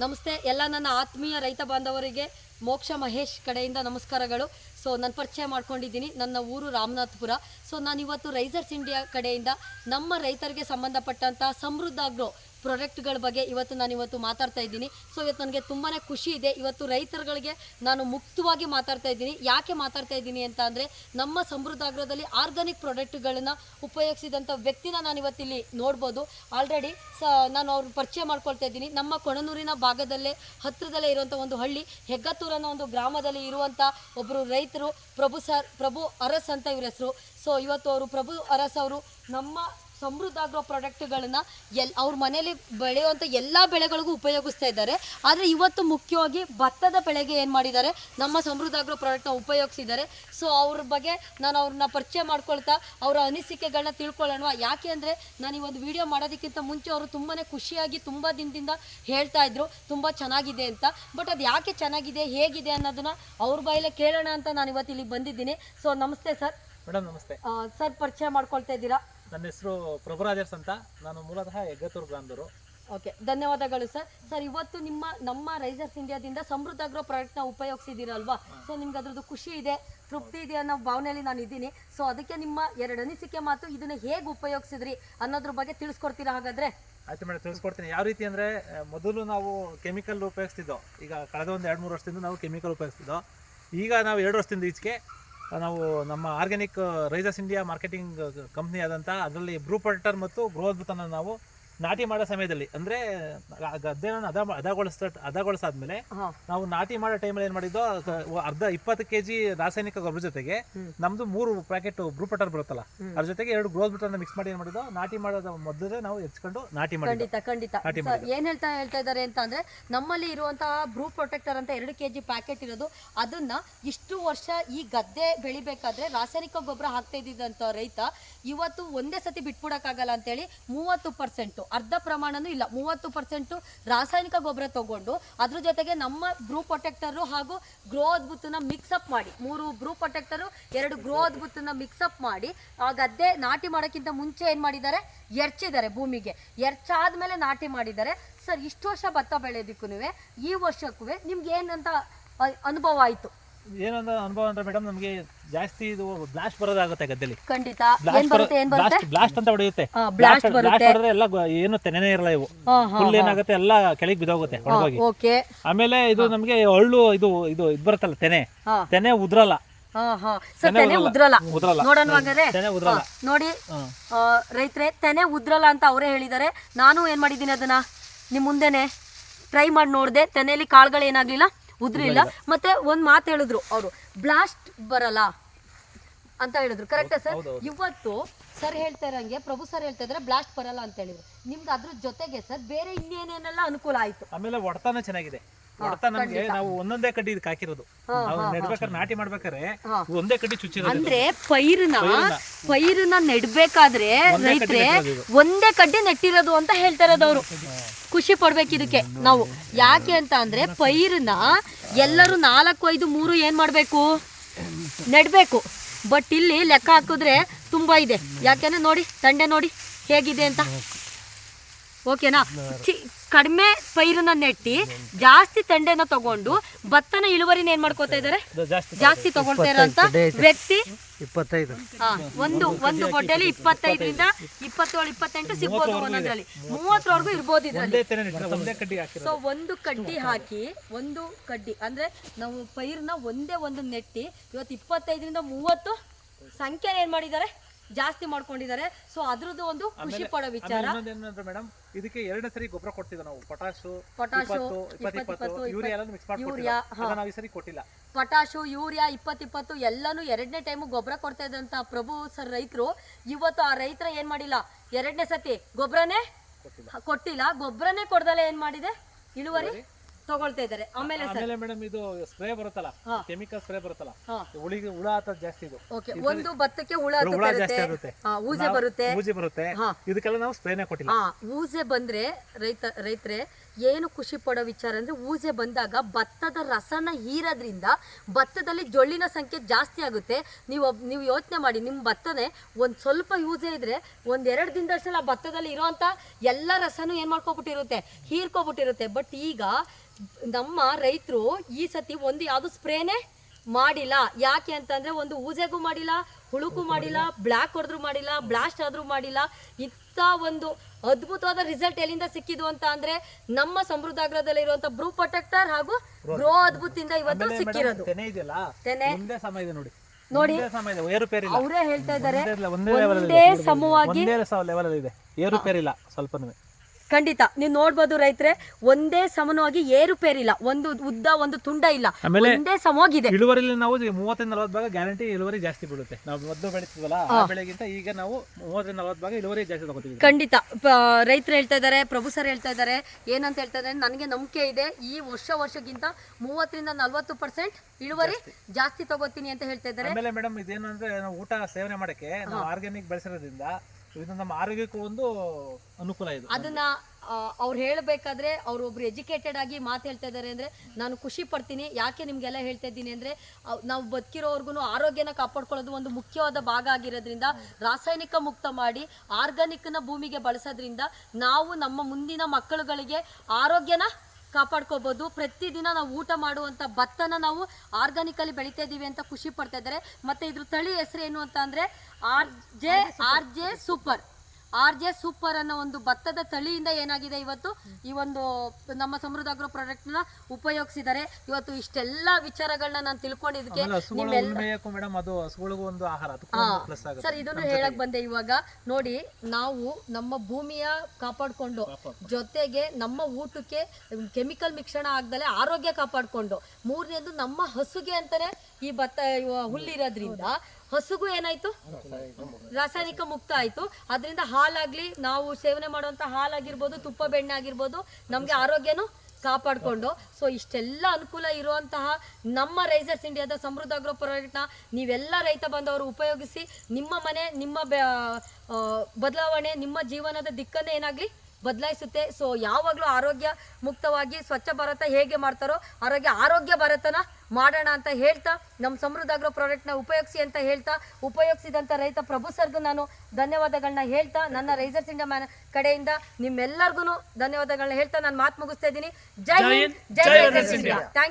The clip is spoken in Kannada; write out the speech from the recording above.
ನಮಸ್ತೆ. ಎಲ್ಲ ನನ್ನ ಆತ್ಮೀಯ ರೈತ ಬಾಂಧವರಿಗೆ ಮೋಕ್ಷ ಮಹೇಶ್ ಕಡೆಯಿಂದ ನಮಸ್ಕಾರಗಳು. ಸೊ ನಾನು ಪರಿಚಯ ಮಾಡ್ಕೊಂಡಿದ್ದೀನಿ ನನ್ನ ಊರು ರಾಮನಾಥ್ಪುರ. ಸೊ ನಾನು ಇವತ್ತು ರೈಸರ್ಸ್ ಇಂಡಿಯಾ ಕಡೆಯಿಂದ ನಮ್ಮ ರೈತರಿಗೆ ಸಂಬಂಧಪಟ್ಟಂಥ ಸಮೃದ್ಧ ಆಗ್ರೋ ಪ್ರಾಡಕ್ಟ್ಗಳ ಬಗ್ಗೆ ಇವತ್ತು ನಾನು ಇವತ್ತು ಮಾತಾಡ್ತಾ ಇದ್ದೀನಿ. ಸೊ ಇವತ್ತು ನನಗೆ ತುಂಬಾ ಖುಷಿ ಇದೆ. ಇವತ್ತು ರೈತರುಗಳಿಗೆ ನಾನು ಮುಕ್ತವಾಗಿ ಮಾತಾಡ್ತಾ ಇದ್ದೀನಿ. ಯಾಕೆ ಮಾತಾಡ್ತಾ ಇದ್ದೀನಿ ಅಂತ ಅಂದರೆ ನಮ್ಮ ಸಮೃದ್ಧ ಆಗ್ರೋದಲ್ಲಿ ಆರ್ಗಾನಿಕ್ ಪ್ರಾಡಕ್ಟ್ಗಳನ್ನು ಉಪಯೋಗಿಸಿದಂಥ ವ್ಯಕ್ತಿನ ನಾನು ಇವತ್ತಿಲ್ಲಿ ನೋಡ್ಬೋದು. ಆಲ್ರೆಡಿ ಸ ನಾನು ಅವ್ರ ಪರಿಚಯ ಮಾಡ್ಕೊಳ್ತಾ ಇದ್ದೀನಿ. ನಮ್ಮ ಕೊಣನೂರಿನ ಭಾಗದಲ್ಲೇ ಹತ್ತಿರದಲ್ಲೇ ಇರುವಂಥ ಒಂದು ಹಳ್ಳಿ ಹೆಗ್ಗತ್ತೂರನ್ನೋ ಒಂದು ಗ್ರಾಮದಲ್ಲಿ ಇರುವಂಥ ಒಬ್ಬರು ರೈತರು ಪ್ರಭು ಸರ್, ಪ್ರಭು ಅರಸ್ ಅಂತ ಇವ್ರ ಹೆಸರು. ಸೊ ಇವತ್ತು ಅವರು ಪ್ರಭು ಅರಸ್ ಅವರು ನಮ್ಮ ಸಮೃದ್ಧ ಆಗಿರೋ ಪ್ರಾಡಕ್ಟ್ಗಳನ್ನ ಎಲ್ ಅವ್ರ ಮನೇಲಿ ಬೆಳೆಯುವಂಥ ಎಲ್ಲ ಬೆಳೆಗಳಿಗೂ ಉಪಯೋಗಿಸ್ತಾ ಇದ್ದಾರೆ. ಆದರೆ ಇವತ್ತು ಮುಖ್ಯವಾಗಿ ಭತ್ತದ ಬೆಳೆಗೆ ಏನು ಮಾಡಿದ್ದಾರೆ? ನಮ್ಮ ಸಮೃದ್ಧ ಆಗಿರೋ ಪ್ರಾಡಕ್ಟ್ನ ಉಪಯೋಗಿಸಿದ್ದಾರೆ. ಸೊ ಅವ್ರ ಬಗ್ಗೆ ನಾನು ಅವ್ರನ್ನ ಪರಿಚಯ ಮಾಡ್ಕೊಳ್ತಾ ಅವರ ಅನಿಸಿಕೆಗಳನ್ನ ತಿಳ್ಕೊಳ್ಳೋಣ. ಯಾಕೆ ಅಂದರೆ ನಾನು ಈ ಒಂದು ವಿಡಿಯೋ ಮಾಡೋದಕ್ಕಿಂತ ಮುಂಚೆ ಅವರು ತುಂಬಾ ಖುಷಿಯಾಗಿ ತುಂಬ ದಿನದಿಂದ ಹೇಳ್ತಾ ಇದ್ರು. ತುಂಬ ಚೆನ್ನಾಗಿದೆ ಅಂತ. ಬಟ್ ಅದು ಯಾಕೆ ಚೆನ್ನಾಗಿದೆ ಹೇಗಿದೆ ಅನ್ನೋದನ್ನ ಅವ್ರ ಬಾಯಲ್ಲೇ ಕೇಳೋಣ ಅಂತ ನಾನು ಇವತ್ತು ಇಲ್ಲಿ ಬಂದಿದ್ದೀನಿ. ಸೊ ನಮಸ್ತೆ ಸರ್. ಮೇಡಮ್ ನಮಸ್ತೆ. ಸರ್ ಪರಿಚಯ ಮಾಡ್ಕೊಳ್ತಾ ಇದ್ದೀರಾ? ನನ್ನ ಹೆಸರು ಪ್ರಭುರಾಜರ್ಸ್ ಅಂತ. ನಾನು ಮೂಲತಃ ಹೆಗ್ಗತ್ತೂರು ಗ್ರಾಮದವರು. ಓಕೆ ಧನ್ಯವಾದಗಳು ಸರ್ ಸರ್ ಇವತ್ತು ನಿಮ್ಮ ನಮ್ಮ ರೈಸರ್ಸ್ ಇಂಡಿಯಾದಿಂದ ಸಮೃದ್ಧ ಆಗ್ರೋ ಪ್ರಾಡಕ್ಟ್ನ ಉಪಯೋಗಿಸಿದ್ದೀರಲ್ವಾ? ಸೊ ನಿಮ್ಗೆ ಅದ್ರದ್ದು ಖುಷಿ ಇದೆ ತೃಪ್ತಿ ಇದೆ ಅನ್ನೋ ಭಾವನೆಯಲ್ಲಿ ನಾನು ಇದ್ದೀನಿ. ಸೊ ಅದಕ್ಕೆ ನಿಮ್ಮ ಎರಡು ಅನಿಸಿಕೆ ಮಾತು ಇದನ್ನ ಹೇಗೆ ಉಪಯೋಗಿಸಿದ್ರಿ ಅನ್ನೋದ್ರ ಬಗ್ಗೆ ತಿಳಿಸ್ಕೊಡ್ತೀರಾ ಹಾಗಾದ್ರೆ? ಆಯ್ತು ಮೇಡಮ್ ತಿಳಿಸ್ಕೊಡ್ತೀನಿ. ಯಾವ ರೀತಿ ಅಂದರೆ ಮೊದಲು ನಾವು ಕೆಮಿಕಲ್ ಉಪಯೋಗಿಸ್ತಿದ್ದೋ ಈಗ ಕಳೆದ ಒಂದು ಎರಡು ಮೂರು ವರ್ಷದಿಂದ ನಾವು ಕೆಮಿಕಲ್ ಉಪಯೋಗಿಸ್ತಿದ್ದೋ ಈಗ ನಾವು ಎರಡು ವರ್ಷದಿಂದ ಈಚೆಗೆ ನಾವು ನಮ್ಮ organic risers India marketing company ಆದಂಥ ಅದರಲ್ಲಿ ಬ್ರೂ ಪಲ್ಟರ್ ಮತ್ತು ಗೃಹೋದ್ಭುತನ ನಾವು ನಾಟಿ ಮಾಡೋ ಸಮಯದಲ್ಲಿ ಅಂದ್ರೆ ಗದ್ದೆನ ಅದ ಹದಗೊಳಿಸ ಹದಗೊಳಿಸಾದ್ಮೇಲೆ ಹಾಂ. ನಾವು ನಾಟಿ ಮಾಡೋ ಟೈಮಲ್ಲಿ ಏನ್ ಮಾಡಿದ್ದೋ ಅರ್ಧ ಇಪ್ಪತ್ತು ಕೆಜಿ ರಾಸಾಯನಿಕ ಗೊಬ್ಬರ ಜೊತೆಗೆ ನಮ್ದು ಮೂರು ಪ್ಯಾಕೆಟ್ ಬ್ರೂ ಪ್ರೊಟೆಕ್ಟರ್ ಬರುತ್ತಲ್ಲ. ಅದ್ರ ಜೊತೆಗೆ ಎರಡು ಗ್ರೋತ್ ಬಿಟ್ಟರ್ ಮಿಕ್ಸ್ ಮಾಡಿ ಏನ್ ಮಾಡಿದ್ದೋ ನಾಟಿ ಮಾಡೋದ ಮೊದಲೇ ನಾವು ಹೆಚ್ಕೊಂಡು ನಾಟಿ ಮಾಡಿ ಖಂಡಿತ ಏನ್ ಹೇಳ್ತಾ ಹೇಳ್ತಾ ಇದ್ದಾರೆ ಅಂತ ಅಂದ್ರೆ ನಮ್ಮಲ್ಲಿ ಇರುವಂತಹ ಬ್ರೂ ಪ್ರೊಟೆಕ್ಟರ್ ಅಂತ ಎರಡು ಕೆಜಿ ಪ್ಯಾಕೆಟ್ ಇರೋದು ಅದನ್ನ ಇಷ್ಟು ವರ್ಷ ಈ ಗದ್ದೆ ಬೆಳಿಬೇಕಾದ್ರೆ ರಾಸಾಯನಿಕ ಗೊಬ್ಬರ ಹಾಕ್ತಾ ಇದ್ದಿದ್ದಂತ ರೈತ ಇವತ್ತು ಒಂದೇ ಸತಿ ಬಿಟ್ಬಿಡಕ್ಕಾಗಲ್ಲ ಅಂತೇಳಿ ಮೂವತ್ತು ಪರ್ಸೆಂಟು ಅರ್ಧ ಪ್ರಮಾಣನೂ ಇಲ್ಲ. ಮೂವತ್ತು ಪರ್ಸೆಂಟು ರಾಸಾಯನಿಕ ಗೊಬ್ಬರ ತಗೊಂಡು ಅದ್ರ ಜೊತೆಗೆ ನಮ್ಮ ಬ್ರೂ ಪ್ರೊಟೆಕ್ಟರು ಹಾಗೂ ಗ್ರೋ ಅದ್ಭುತನ ಮಿಕ್ಸಪ್ ಮಾಡಿ. ಮೂರು ಬ್ರೂ ಪ್ರೊಟೆಕ್ಟರು ಎರಡು ಗ್ರೋ ಅದ್ಭುತನ ಮಿಕ್ಸಪ್ ಮಾಡಿ. ಆ ಗದ್ದೆ ನಾಟಿ ಮಾಡೋಕ್ಕಿಂತ ಮುಂಚೆ ಏನು ಮಾಡಿದ್ದಾರೆ? ಎರ್ಚಿದ್ದಾರೆ ಭೂಮಿಗೆ. ಎರ್ಚಾದ್ಮೇಲೆ ನಾಟಿ ಮಾಡಿದ್ದಾರೆ. ಸರ್, ಇಷ್ಟು ವರ್ಷ ಭತ್ತ ಬೆಳೆಯೋದಕ್ಕೂ ಈ ವರ್ಷಕ್ಕೂ ನಿಮ್ಗೆ ಏನಂತ ಅನುಭವ ಆಯಿತು? ಏನೊಂದು ಅನುಭವ ಅಂದ್ರೆ ಮೇಡಮ್ ನಮಗೆ ಜಾಸ್ತಿ ಇದು ಬ್ಲಾಸ್ಟ್ ಬರೋದಾಗುತ್ತೆ ಗದ್ದೆಲಿ. ಖಂಡಿತ. ಏನ್ ಬರುತ್ತೆ ಏನ್ ಬರುತ್ತೆ? ಬ್ಲಾಸ್ಟ್ ಬ್ಲಾಸ್ಟ್ ಅಂತ ಹೊಡೆಯುತ್ತೆ. ಹಾ, blast ಬ್ಲಾಸ್ಟ್ ಹೊಡೆದ್ರೆ ಎಲ್ಲ ಗೊ- ಏನು ತೆನೆನೇ ಇರಲ್ಲ ಇವು. ಹಾ ಹಾ ಫುಲ್ ಏನಾಗುತ್ತೆ ಎಲ್ಲ ಕೆಳಗೆ ಬಿದ್ದೋಗುತ್ತೆ ಒಳಗೋಗಿ. ಓಕೆ. ಆಮೇಲೆ ಇದು ನಮಗೆ ಹಳ್ಳು ಇದು ಇದು ಇದು ಬರುತ್ತಲ್ಲ ತೆನೆ. ಹಾ. ತೆನೆ ಉದ್ರಲ್ಲ. ಹಾ ಹಾ. ಸರ್ ತೆನೆ ಉದ್ರಲ್ಲ. ಉದ್ರಲ್ಲ. ನೋಡೋಣ ತೆನೆ ಉದ್ರಲ್ಲ. ನೋಡಿ. ಹ್ಮ್. ರೈತರೆ ತೆನೆ ಉದ್ರಲ್ಲ ಅಂತ ಅವರೇ ಹೇಳಿದ್ದಾರೆ. ನಾನು ಏನ್ ಮಾಡಿದ್ದೀನಿ ಅದನ್ನ? ನಿಮ್ ಮುಂದೆನೆ. ಟ್ರೈ ಮಾಡಿ ನೋಡಿದೆ. ತೆನೆಯಲ್ಲಿ ಕಾಳುಗಳು ಏನಾಗಲಿಲ್ಲ? ಉದ್ರಿಲ್ಲ. ಮತ್ತೆ ಒಂದ್ ಮಾತು ಹೇಳಿದ್ರು ಅವರು. ಬ್ಲಾಸ್ಟ್ ಬರಲ್ಲ ಅಂತ ಹೇಳಿದ್ರು. ಕರೆಕ್ಟಾ ಸರ್ ಇವತ್ತು ಸರ್ ಹೇಳ್ತಾ ಇರಂಗೆ ಪ್ರಭು ಸರ್ ಹೇಳ್ತಾ ಇದ್ರೆ ಬ್ಲಾಸ್ಟ್ ಬರಲ್ಲ ಅಂತ ಹೇಳಿದ್ರು. ನಿಮ್ಗೆ ಅದ್ರ ಜೊತೆಗೆ ಸರ್ ಬೇರೆ ಇನ್ನೇನೇನೆಲ್ಲ ಅನುಕೂಲ ಆಯ್ತು? ಆಮೇಲೆ ಒಡತನ ಚೆನ್ನಾಗಿದೆ. ನಮಗೆ ನಾವು ಒಂದೊಂದೇ ಕಡ್ಡಿ ಇದಕ್ಕೆ ಹಾಕಿರೋದು ನಾವು ನೆಡ್ಬೇಕಾದ್ರೆ ನಾಟಿ ಮಾಡ್ಬೇಕಾದ್ರೆ ಒಂದೇ ಕಡ್ಡಿ ಚುಚ್ಚಿರೋದು ಅಂದ್ರೆ ಪೈರನ್ನ ಪೈರನ್ನ ನೆಡ್ಬೇಕಾದ್ರೆ ರೈತರೆ ಒಂದೇ ಕಡ್ಡಿ ನೆಟ್ಟಿರೋದು ಅಂತ ಹೇಳ್ತಾ ಇರೋದು ಅವರು ಖುಷಿ ಪಡ್ಬೇಕು ಇದಕ್ಕೆ. ನಾವು ಯಾಕೆ ಅಂತ ಅಂದ್ರೆ ಪೈರನ್ನ ಎಲ್ಲರೂ ನಾಲ್ಕು ಐದು ಮೂರು ಏನ್ ಮಾಡ್ಬೇಕು? ನೆಡ್ಬೇಕು. ಬಟ್ ಇಲ್ಲಿ ಲೆಕ್ಕ ಹಾಕಿದ್ರೆ ತುಂಬಾ ಇದೆ. ಯಾಕೆಂದ್ರೆ ನೋಡಿ ತಂಡೆ ನೋಡಿ ಹೇಗಿದೆ ಅಂತ. ಓಕೆನಾ ಕಡಿಮೆ ಪೈರನ್ನ ನೆಟ್ಟಿ ಜಾಸ್ತಿ ತಂಡೆನ ತಗೊಂಡು ಭತ್ತನ ಇಳುವರಿನ ಏನ್ ಮಾಡ್ಕೋತಾ ಇದಾರೆ? ಜಾಸ್ತಿ ಜಾಸ್ತಿ ತಗೊಳ್ತಾ ಇರೋಂತ ವ್ಯಕ್ತಿ ಇಪ್ಪತ್ತೈದು. ಒಂದು ಒಂದು ಬೊಡ್ಡೆಲಿ ಇಪ್ಪತ್ತೈದರಿಂದ ಇಪ್ಪತ್ತೇಳು ಇಪ್ಪತ್ತೆಂಟು ಸಿಗ್ಬೋದು ಒಂದೊಂದ್ರಲ್ಲಿ. ಮೂವತ್ತರವರೆಗೂ ಇರ್ಬೋದು ಇದ್ರಲ್ಲಿ. ಸೊ ಒಂದು ಕಡ್ಡಿ ಹಾಕಿ ಒಂದು ಕಡ್ಡಿ ಅಂದ್ರೆ ನಾವು ಪೈರ್ನ ಒಂದೇ ಒಂದು ನೆಟ್ಟಿ ಇವತ್ತು ಇಪ್ಪತ್ತೈದರಿಂದ ಮೂವತ್ತು ಸಂಖ್ಯೆ ಏನ್ ಮಾಡಿದ್ದಾರೆ? ಜಾಸ್ತಿ ಮಾಡ್ಕೊಂಡಿದ್ದಾರೆ. ಸೊ ಅದ್ರದ್ದು ಒಂದು ಖುಷಿ ಪಡೋ ವಿಚಾರ. ಇನ್ನೊಂದೇನಂದ್ರೆ ಮೇಡಮ್ ಇದಕ್ಕೆ ಎರಡನೇ ಸರಿ ಗೊಬ್ಬರ ಕೊಡ್ತಿದ್ದ ನಾವು. ಪೊಟಾಶು ಪೊಟಾಶು ಇಪ್ಪತ್ತು ಯೂರಿಯಾ ಎಲ್ಲ ಮಿಕ್ಸ್ ಯೂರಿಯಾ, ನಾವು ಈ ಸರಿ ಕೊಟ್ಟಿಲ್ಲ. ಪಟಾಶು ಯೂರಿಯಾ ಇಪ್ಪತ್ತಿಪ್ಪತ್ತು ಎಲ್ಲಾನು ಎರಡನೇ ಟೈಮು ಗೊಬ್ಬರ ಕೊಡ್ತಾ ಇದ್ದಂತ ಪ್ರಭು ಸರ್ ರೈತರು ಇವತ್ತು ಆ ರೈತರ ಏನ್ ಮಾಡಿಲ್ಲ? ಎರಡನೇ ಸತಿ ಗೊಬ್ಬರನೇ ಕೊಟ್ಟಿಲ್ಲ. ಗೊಬ್ಬರನೇ ಕೊಡ್ದಲೆ ಏನ್ ಮಾಡಿದೆ? ಇಳುವರಿ? ತಗೊಳ್ತಾ ಇದ್ದಾರೆ. ಆಮೇಲೆ ಆಮೇಲೆ ಮೇಡಮ್ ಇದು ಸ್ಪ್ರೇ ಬರುತ್ತಲ್ಲ? ಕೆಮಿಕಲ್ ಸ್ಪ್ರೇ ಬರುತ್ತಲ್ಲ? ಹಾ. ಹುಳಿಗೆ ಹುಳ ಹತ್ತದ ಜಾಸ್ತಿ ಇದು. ಓಕೆ ಒಂದು ಭತ್ತಕ್ಕೆ ಹುಳ ಹುಳ ಜಾಸ್ತಿ ಆಗುತ್ತೆ. ಊಜೆ ಬರುತ್ತೆ. ಊಜೆ ಬರುತ್ತೆ. ಇದಕ್ಕೆಲ್ಲ ನಾವು ಸ್ಪ್ರೇನೇ ಕೊಟ್ಟಿಲ್ಲ. ಊಜೆ ಬಂದ್ರೆ ರೈತ ರೈತರೆ ಏನು ಖುಷಿ ಪಡೋ ವಿಚಾರ ಅಂದ್ರೆ ಊಜೆ ಬಂದಾಗ ಭತ್ತದ ರಸನ ಹೀರೋದ್ರಿಂದ ಭತ್ತದಲ್ಲಿ ಜೊಳ್ಳಿನ ಸಂಖ್ಯೆ ಜಾಸ್ತಿ ಆಗುತ್ತೆ. ನೀವು ನೀವು ಯೋಚನೆ ಮಾಡಿ ನಿಮ್ಮ ಭತ್ತನೇ ಒಂದ್ ಸ್ವಲ್ಪ ಯೂಸೇ ಇದ್ರೆ ಒಂದೆರಡು ದಿನದಷ್ಟಲ್ಲ ದಿನದಷ್ಟಲ್ಲಿ ಆ ಭತ್ತದಲ್ಲಿ ಇರೋವಂಥ ಎಲ್ಲ ರಸನೂ ಏನ್ ಮಾಡ್ಕೊಬಿಟ್ಟಿರುತ್ತೆ? ಹೀರ್ಕೊಬಿಟ್ಟಿರುತ್ತೆ. ಬಟ್ ಈಗ ನಮ್ಮ ರೈತರು ಈ ಸತಿ ಒಂದು ಯಾವುದು ಸ್ಪ್ರೇನೇ ಮಾಡಿಲ್ಲ. ಯಾಕೆ ಅಂತಂದ್ರೆ ಒಂದು ಊಜೆಗೂ ಮಾಡಿಲ್ಲ ಹುಳುಕು ಮಾಡಿಲ್ಲ ಬ್ಲ್ಯಾಕ್ ಹೊಡೆದ್ರು ಮಾಡಿಲ್ಲ ಬ್ಲಾಸ್ಟ್ ಆದ್ರೂ ಮಾಡಿಲ್ಲ. ಇಂಥ ಒಂದು ಅದ್ಭುತವಾದ ರಿಸಲ್ಟ್ ಎಲ್ಲಿಂದ ಸಿಕ್ಕಿದ್ದು ಅಂತ ಅಂದ್ರೆ ನಮ್ಮ ಸಮೃದ್ಧಾಗ್ರದಲ್ಲಿ ಇರುವಂತ ಬ್ರೂ ಪ್ರೊಟೆಕ್ಟರ್ ಹಾಗೂ ಗ್ರೋ ಅದ್ಭುತದಿಂದ ಇವತ್ತು ಸಿಕ್ಕಿರೋದು. ತೆನೆ ನೋಡಿ. ನೋಡಿ. ಅವರೇ ಹೇಳ್ತಾ ಇದ್ದಾರೆ. ಒಂದೇ ಸಮವಾಗಿ ಲೆವೆಲ್ ಇದೆ. ಏರುಪೇರಿಲ್ಲ ಸ್ವಲ್ಪನೂ. ಖಂಡಿತ. ನೀವು ನೋಡ್ಬೋದು ರೈತರೆ ಒಂದೇ ಸಮನವಾಗಿ ಏರುಪೇರಿಲ್ಲ ಒಂದು ಉದ್ದ ಒಂದು ತುಂಡ ಇಲ್ಲ. ಆಮೇಲೆ ಒಂದೇ ಸಮವಾಗಿದೆ. ಇಳುವರಿಲಿ ನಾವು ಮೂವತ್ತರಿಂದ ನಲವತ್ತು ಭಾಗ ಗ್ಯಾರಂಟಿ ಇಳುವರಿ ಜಾಸ್ತಿ ಬಿಡುತ್ತೆ ನಾವು ಮೊದಲು ಬೆಳಿತೀವಲ್ಲ ಆ ಬೆಳೆಗಿಂತ ಈಗ ನಾವು ಮೂವತ್ತರಿಂದ ನಲವತ್ತು ಭಾಗ ಇಳುವರಿ ಜಾಸ್ತಿ ತಗೋತೀವಿ ಖಂಡಿತ. ರೈತರು ಹೇಳ್ತಾ ಇದ್ದಾರೆ ಪ್ರಭು ಸರ್ ಹೇಳ್ತಾ ಇದ್ದಾರೆ ಏನಂತ ಹೇಳ್ತಾ ಇದ್ದಾರೆ ನನಗೆ ನಂಬಿಕೆ ಇದೆ ಈ ವರ್ಷ ವರ್ಷಕ್ಕಿಂತ ಮೂವತ್ತರಿಂದ ನಲವತ್ತು ಪರ್ಸೆಂಟ್ ಇಳುವರಿ ಜಾಸ್ತಿ. ತಗೋತೀನಿ ಅಂತ ಹೇಳ್ತಾ ಇದ್ದಾರೆ ಆಮೇಲೆ ಮೇಡಮ್ ಇದೇನು ಅಂದ್ರೆ ನಾವು ಊಟ ಸೇವನೆ ಮಾಡಕ್ಕೆ ನಾವು ಆರ್ಗ್ಯಾನಿಕ್ ಬೆಳೆಸಿರೋದ್ರಿಂದ ಇದು ನಮ್ಮ ಆರೋಗ್ಯಕ್ಕೂ ಒಂದು ಅನುಕೂಲ ಇದೆ. ಅದನ್ನ ಅವ್ರು ಹೇಳಬೇಕಾದ್ರೆ ಅವ್ರು ಒಬ್ರು ಎಜುಕೇಟೆಡ್ ಆಗಿ ಮಾತು ಹೇಳ್ತಾ ಇದ್ದಾರೆ ಅಂದ್ರೆ, ನಾನು ಖುಷಿ ಪಡ್ತೀನಿ, ಯಾಕೆ ನಿಮಗೆಲ್ಲ ಹೇಳ್ತಾ ಇದ್ದೀನಿ ಅಂದ್ರೆ ನಾವು ಬದುಕಿರೋರ್ಗು ಆರೋಗ್ಯನ ಕಾಪಾಡ್ಕೊಳ್ಳೋದು ಒಂದು ಮುಖ್ಯವಾದ ಭಾಗ ಆಗಿರೋದ್ರಿಂದ, ರಾಸಾಯನಿಕ ಮುಕ್ತ ಮಾಡಿ ಆರ್ಗಾನಿಕ್ನ ಭೂಮಿಗೆ ಬಳಸೋದ್ರಿಂದ, ನಾವು ನಮ್ಮ ಮುಂದಿನ ಮಕ್ಕಳುಗಳಿಗೆ ಆರೋಗ್ಯನ ಕಾಪಾಡ್ಕೋಬಹುದು ಪ್ರತಿದಿನ ನಾವು ಊಟ ಮಾಡುವಂತ ಭತ್ತನ ನಾವು ಆರ್ಗಾನಿಕಲ್ಲಿ ಬೆಳಿತಾ ಇದೀವಿ ಅಂತ ಖುಷಿ ಪಡ್ತಾ ಇದ್ದಾರೆ. ಮತ್ತೆ ಇದ್ರ ತಳಿ ಹೆಸರು ಏನು ಅಂತ ಅಂದ್ರೆ R J R J super. R J super ಅನ್ನೋ ಒಂದು ಭತ್ತದ ತಳಿಯಿಂದ ಏನಾಗಿದೆ ಇವತ್ತು? ಈ ಒಂದು ನಮ್ಮ ಸಮೃದ್ಧ ಅಗ್ರೋ ಪ್ರಾಡಕ್ಟ್ನ ಉಪಯೋಗಿಸಿದ್ದಾರೆ. ಇವತ್ತು ಇಷ್ಟೆಲ್ಲ ವಿಚಾರಗಳನ್ನ ನಾನು ತಿಳ್ಕೊಂಡಿದ್ದಕ್ಕೆ ಮೇಡಮ್ ಅದು ಹಸುಗಳಿಗೂ ಒಂದು ಆಹಾರ. ಸರ್ ಇದನ್ನು ಹೇಳಕ್ ಬಂದೆ ಇವಾಗ. ನೋಡಿ ನಾವು ನಮ್ಮ ಭೂಮಿಯ ಕಾಪಾಡ್ಕೊಂಡು ಜೊತೆಗೆ ನಮ್ಮ ಊಟಕ್ಕೆ ಕೆಮಿಕಲ್ ಮಿಶ್ರಣ ಆಗ್ದಲೆ ಆರೋಗ್ಯ ಕಾಪಾಡ್ಕೊಂಡು ಮೂರನೇದು ನಮ್ಮ ಹಸುಗೆ ಅಂತಾನೆ ಈ ಭತ್ತ ಹುಲ್ಲಿರೋದ್ರಿಂದ ಹಸುಗೂ ಏನಾಯ್ತು? ರಾಸಾಯನಿಕ ಮುಕ್ತ ಆಯ್ತು. ಅದರಿಂದ ಹಾಲಾಗ್ಲಿ ನಾವು ಸೇವನೆ ಮಾಡುವಂತ ಹಾಲಾಗಿರ್ಬೋದು ತುಪ್ಪ ಬೆಣ್ಣೆ ಆಗಿರ್ಬೋದು ನಮ್ಗೆ ಆರೋಗ್ಯನು ಕಾಪಾಡಿಕೊಂಡು. ಸೊ ಇಷ್ಟೆಲ್ಲ ಅನುಕೂಲ ಇರುವಂತಹ ನಮ್ಮ ರೈಸರ್ಸ್ ಇಂಡಿಯಾದ ಸಮೃದ್ಧ ಅಗ್ರೋ ಪ್ರಾಡಕ್ಟ್ನ ನೀವೆಲ್ಲ ರೈತ ಬಂದವರು ಉಪಯೋಗಿಸಿ ನಿಮ್ಮ ಮನೆ ನಿಮ್ಮ ಬದಲಾವಣೆ ನಿಮ್ಮ ಜೀವನದ ದಿಕ್ಕನ್ನೇ ಏನಾಗಲಿ ಬದಲಾಯಿಸುತ್ತೆ. ಸೊ ಯಾವಾಗಲೂ ಆರೋಗ್ಯ ಮುಕ್ತವಾಗಿ ಸ್ವಚ್ಛ ಭಾರತ ಹೇಗೆ ಮಾಡ್ತಾರೋ ಆರೋಗ್ಯ ಆರೋಗ್ಯ ಭಾರತನ ಮಾಡೋಣ ಅಂತ ಹೇಳ್ತಾ ನಮ್ಮ ಸಮೃದ್ಧ ಆಗ್ರೋ ಪ್ರಾಡಕ್ಟ್ನ ಉಪಯೋಗಿಸಿ ಅಂತ ಹೇಳ್ತಾ ಉಪಯೋಗಿಸಿದಂಥ ರೈತ ಪ್ರಭು ಸರ್ಗೂ ನಾನು ಧನ್ಯವಾದಗಳನ್ನ ಹೇಳ್ತಾ ನನ್ನ ರೈಸರ್ಸ್ ಇಂಡಿಯಾ ಮ್ಯಾನ್ ಕಡೆಯಿಂದ ನಿಮ್ಮೆಲ್ಲರಿಗೂ ಧನ್ಯವಾದಗಳನ್ನ ಹೇಳ್ತಾ ನಾನು ಮಾತು ಮುಗಿಸ್ತಾ ಇದ್ದೀನಿ. ಜೈ ಹಿಂದ್ ಜೈ ರೈಸರ್ಸ್ ಇಂಡಿಯಾ. ಥ್ಯಾಂಕ್